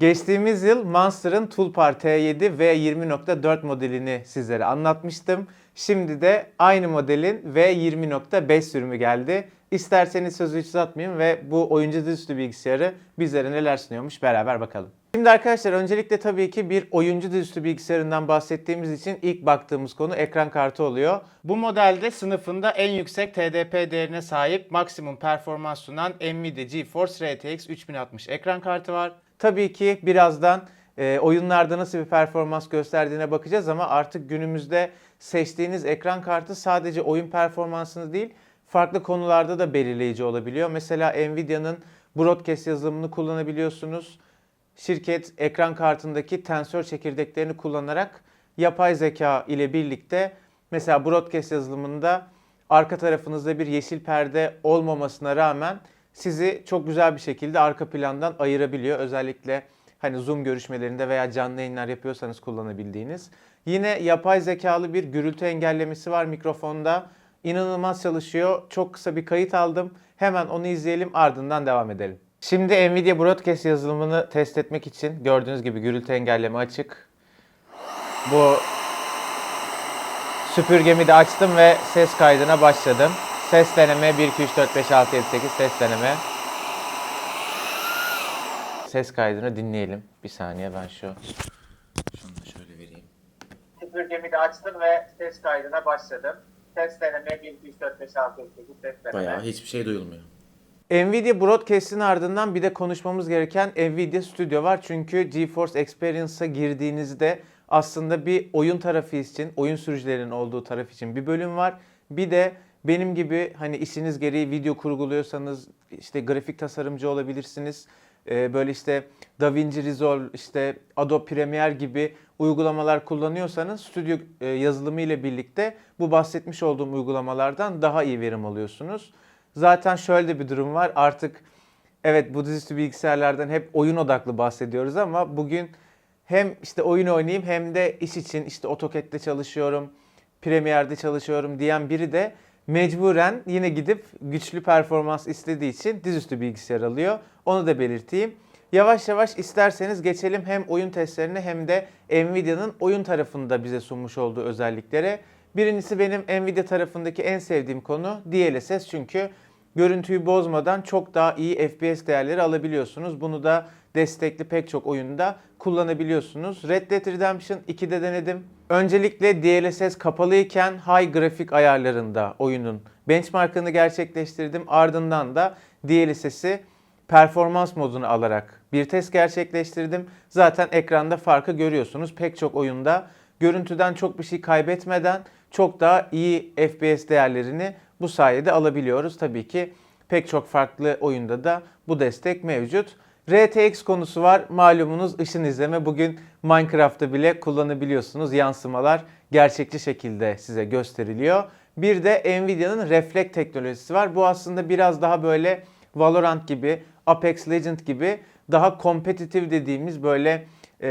Geçtiğimiz yıl Monster'ın Toolpar T7 V20.4 modelini sizlere anlatmıştım. Şimdi de aynı modelin V20.5 sürümü geldi. İsterseniz sözü hiç uzatmayayım ve bu oyuncu dizüstü bilgisayarı bizlere neler sunuyormuş beraber bakalım. Şimdi arkadaşlar öncelikle tabii ki bir oyuncu dizüstü bilgisayarından bahsettiğimiz için ilk baktığımız konu ekran kartı oluyor. Bu modelde sınıfında en yüksek TDP değerine sahip maksimum performans sunan Nvidia GeForce RTX 3060 ekran kartı var. Tabii ki birazdan e, oyunlarda nasıl bir performans gösterdiğine bakacağız ama artık günümüzde seçtiğiniz ekran kartı sadece oyun performansını değil farklı konularda da belirleyici olabiliyor. Mesela Nvidia'nın Broadcast yazılımını kullanabiliyorsunuz. Şirket ekran kartındaki tensör çekirdeklerini kullanarak yapay zeka ile birlikte mesela Broadcast yazılımında arka tarafınızda bir yeşil perde olmamasına rağmen sizi çok güzel bir şekilde arka plandan ayırabiliyor. Özellikle hani Zoom görüşmelerinde veya canlı yayınlar yapıyorsanız kullanabildiğiniz. Yine yapay zekalı bir gürültü engellemesi var mikrofonda. İnanılmaz çalışıyor. Çok kısa bir kayıt aldım. Hemen onu izleyelim ardından devam edelim. Şimdi Nvidia Broadcast yazılımını test etmek için gördüğünüz gibi gürültü engelleme açık. Bu süpürgemi de açtım ve ses kaydına başladım. Ses deneme 1 2 3 4 5 6 7 8 ses deneme. Ses kaydını dinleyelim. Bir saniye ben şu şunu da şöyle vereyim. Süpürgemi de açtım ve ses kaydına başladım. Ses deneme 1 2 3 4 5 6 7 8 ses deneme. Bayağı hiçbir şey duyulmuyor. Nvidia Broadcast'in ardından bir de konuşmamız gereken Nvidia Studio var. Çünkü GeForce Experience'a girdiğinizde aslında bir oyun tarafı için, oyun sürücülerinin olduğu taraf için bir bölüm var. Bir de benim gibi hani işiniz gereği video kurguluyorsanız işte grafik tasarımcı olabilirsiniz. Ee, Böyle işte DaVinci Resolve, işte Adobe Premiere gibi uygulamalar kullanıyorsanız stüdyo e, yazılımı ile birlikte bu bahsetmiş olduğum uygulamalardan daha iyi verim alıyorsunuz. Zaten şöyle de bir durum var. Artık evet bu dizüstü bilgisayarlardan hep oyun odaklı bahsediyoruz ama bugün hem işte oyun oynayayım hem de iş için işte AutoCAD'de çalışıyorum, Premiere'de çalışıyorum diyen biri de mecburen yine gidip güçlü performans istediği için dizüstü bilgisayar alıyor. Onu da belirteyim. Yavaş yavaş isterseniz geçelim hem oyun testlerine hem de Nvidia'nın oyun tarafında bize sunmuş olduğu özelliklere. Birincisi benim Nvidia tarafındaki en sevdiğim konu DLSS çünkü görüntüyü bozmadan çok daha iyi FPS değerleri alabiliyorsunuz. Bunu da destekli pek çok oyunda kullanabiliyorsunuz. Red Dead Redemption 2'de denedim. Öncelikle DLSS kapalıyken high grafik ayarlarında oyunun benchmarkını gerçekleştirdim. Ardından da DLSS'i performans modunu alarak bir test gerçekleştirdim. Zaten ekranda farkı görüyorsunuz. Pek çok oyunda görüntüden çok bir şey kaybetmeden çok daha iyi FPS değerlerini bu sayede alabiliyoruz. Tabii ki pek çok farklı oyunda da bu destek mevcut. RTX konusu var. Malumunuz ışın izleme bugün Minecraft'ta bile kullanabiliyorsunuz. Yansımalar gerçekçi şekilde size gösteriliyor. Bir de Nvidia'nın Reflect teknolojisi var. Bu aslında biraz daha böyle Valorant gibi, Apex Legend gibi daha kompetitif dediğimiz böyle e,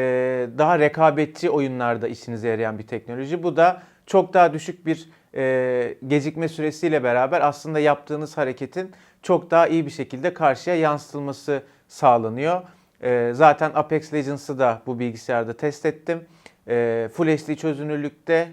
daha rekabetçi oyunlarda işinize yarayan bir teknoloji. Bu da çok daha düşük bir e, gecikme süresiyle beraber aslında yaptığınız hareketin çok daha iyi bir şekilde karşıya yansıtılması sağlanıyor. E, zaten Apex Legends'ı da bu bilgisayarda test ettim. E, Full HD çözünürlükte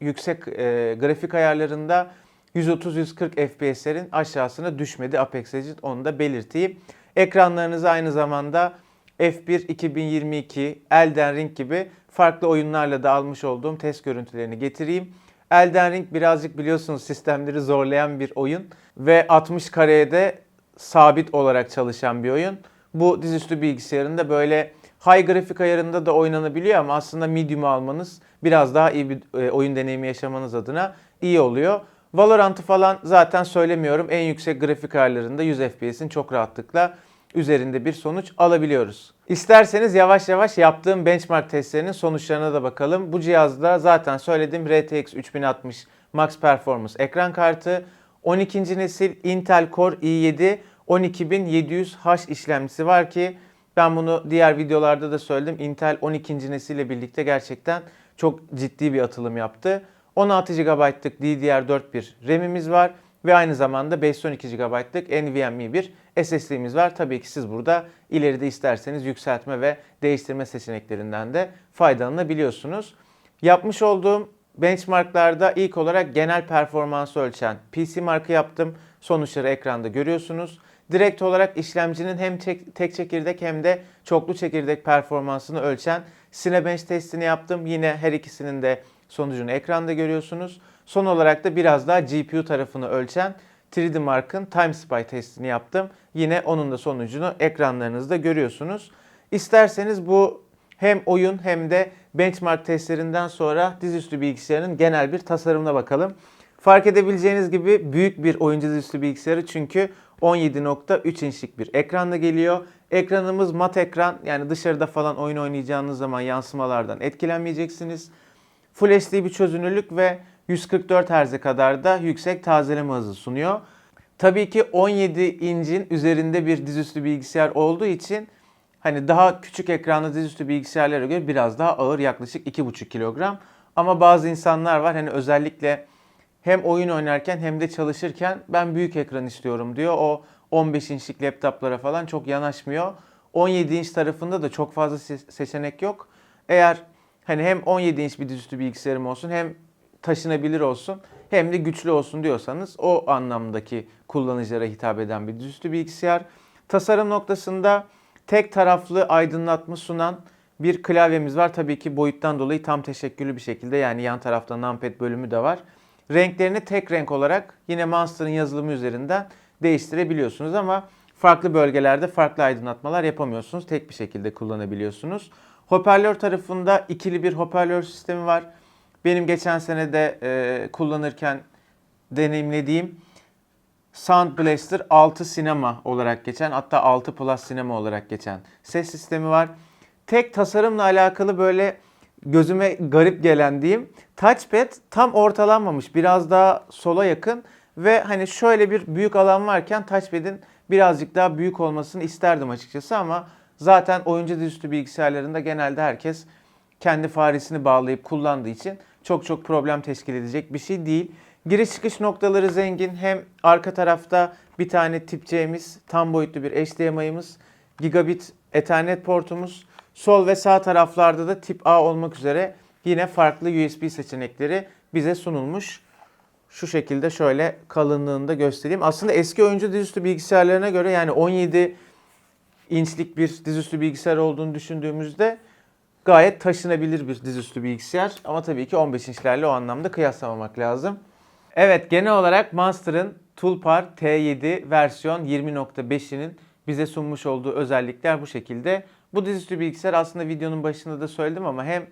yüksek e, grafik ayarlarında 130-140 FPS'lerin aşağısına düşmedi Apex Legends onu da belirteyim. Ekranlarınızı aynı zamanda F1 2022, Elden Ring gibi farklı oyunlarla da almış olduğum test görüntülerini getireyim. Elden Ring birazcık biliyorsunuz sistemleri zorlayan bir oyun ve 60 kareye de sabit olarak çalışan bir oyun. Bu dizüstü bilgisayarında böyle high grafik ayarında da oynanabiliyor ama aslında medium almanız biraz daha iyi bir e, oyun deneyimi yaşamanız adına iyi oluyor. Valorant'ı falan zaten söylemiyorum. En yüksek grafik ayarlarında 100 FPS'in çok rahatlıkla üzerinde bir sonuç alabiliyoruz. İsterseniz yavaş yavaş yaptığım benchmark testlerinin sonuçlarına da bakalım. Bu cihazda zaten söylediğim RTX 3060 Max Performance ekran kartı, 12. nesil Intel Core i7 12700H işlemcisi var ki ben bunu diğer videolarda da söyledim. Intel 12. nesille birlikte gerçekten çok ciddi bir atılım yaptı. 16 GB'lık DDR4 bir RAM'imiz var. Ve aynı zamanda 512 GB'lık NVMe bir SSD'miz var. Tabii ki siz burada ileride isterseniz yükseltme ve değiştirme seçeneklerinden de faydalanabiliyorsunuz. Yapmış olduğum benchmarklarda ilk olarak genel performansı ölçen PC markı yaptım. Sonuçları ekranda görüyorsunuz. Direkt olarak işlemcinin hem tek, çekirdek hem de çoklu çekirdek performansını ölçen Cinebench testini yaptım. Yine her ikisinin de sonucunu ekranda görüyorsunuz. Son olarak da biraz daha GPU tarafını ölçen 3D Mark'ın Time Spy testini yaptım. Yine onun da sonucunu ekranlarınızda görüyorsunuz. İsterseniz bu hem oyun hem de benchmark testlerinden sonra dizüstü bilgisayarın genel bir tasarımına bakalım. Fark edebileceğiniz gibi büyük bir oyuncu dizüstü bilgisayarı çünkü 17.3 inçlik bir ekranla geliyor. Ekranımız mat ekran yani dışarıda falan oyun oynayacağınız zaman yansımalardan etkilenmeyeceksiniz. Full HD bir çözünürlük ve 144 Hz'e kadar da yüksek tazeleme hızı sunuyor. Tabii ki 17 incin üzerinde bir dizüstü bilgisayar olduğu için hani daha küçük ekranlı dizüstü bilgisayarlara göre biraz daha ağır yaklaşık 2,5 kilogram. Ama bazı insanlar var hani özellikle hem oyun oynarken hem de çalışırken ben büyük ekran istiyorum diyor. O 15 inçlik laptoplara falan çok yanaşmıyor. 17 inç tarafında da çok fazla se- seçenek yok. Eğer hani hem 17 inç bir dizüstü bilgisayarım olsun hem taşınabilir olsun hem de güçlü olsun diyorsanız o anlamdaki kullanıcılara hitap eden bir dizüstü bilgisayar. Tasarım noktasında tek taraflı aydınlatma sunan bir klavyemiz var. Tabii ki boyuttan dolayı tam teşekküllü bir şekilde yani yan tarafta numpad bölümü de var. Renklerini tek renk olarak yine Monster'ın yazılımı üzerinden değiştirebiliyorsunuz ama farklı bölgelerde farklı aydınlatmalar yapamıyorsunuz. Tek bir şekilde kullanabiliyorsunuz. Hoparlör tarafında ikili bir hoparlör sistemi var. Benim geçen sene de e, kullanırken deneyimlediğim Sound Blaster 6 Sinema olarak geçen hatta 6 Plus Sinema olarak geçen ses sistemi var. Tek tasarımla alakalı böyle gözüme garip gelen diyeyim. Touchpad tam ortalanmamış. Biraz daha sola yakın ve hani şöyle bir büyük alan varken touchpad'in birazcık daha büyük olmasını isterdim açıkçası ama zaten oyuncu dizüstü bilgisayarlarında genelde herkes kendi faresini bağlayıp kullandığı için çok çok problem teşkil edecek bir şey değil. Giriş çıkış noktaları zengin. Hem arka tarafta bir tane tip C'miz, tam boyutlu bir HDMI'miz, gigabit Ethernet portumuz, sol ve sağ taraflarda da tip A olmak üzere yine farklı USB seçenekleri bize sunulmuş. Şu şekilde şöyle kalınlığını da göstereyim. Aslında eski oyuncu dizüstü bilgisayarlarına göre yani 17 inçlik bir dizüstü bilgisayar olduğunu düşündüğümüzde gayet taşınabilir bir dizüstü bilgisayar. Ama tabii ki 15 inçlerle o anlamda kıyaslamamak lazım. Evet genel olarak Monster'ın Toolpar T7 versiyon 20.5'inin bize sunmuş olduğu özellikler bu şekilde. Bu dizüstü bilgisayar aslında videonun başında da söyledim ama hem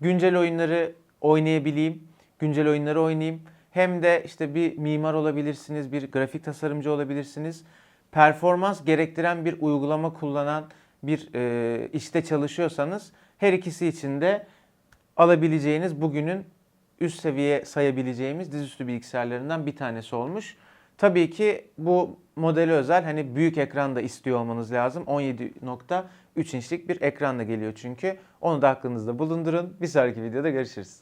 güncel oyunları oynayabileyim, güncel oyunları oynayayım. Hem de işte bir mimar olabilirsiniz, bir grafik tasarımcı olabilirsiniz. Performans gerektiren bir uygulama kullanan bir e, işte çalışıyorsanız her ikisi için de alabileceğiniz bugünün üst seviye sayabileceğimiz dizüstü bilgisayarlarından bir tanesi olmuş. Tabii ki bu modeli özel hani büyük ekran da istiyor olmanız lazım. 17.3 inçlik bir ekranla geliyor çünkü. Onu da aklınızda bulundurun. Bir sonraki videoda görüşürüz.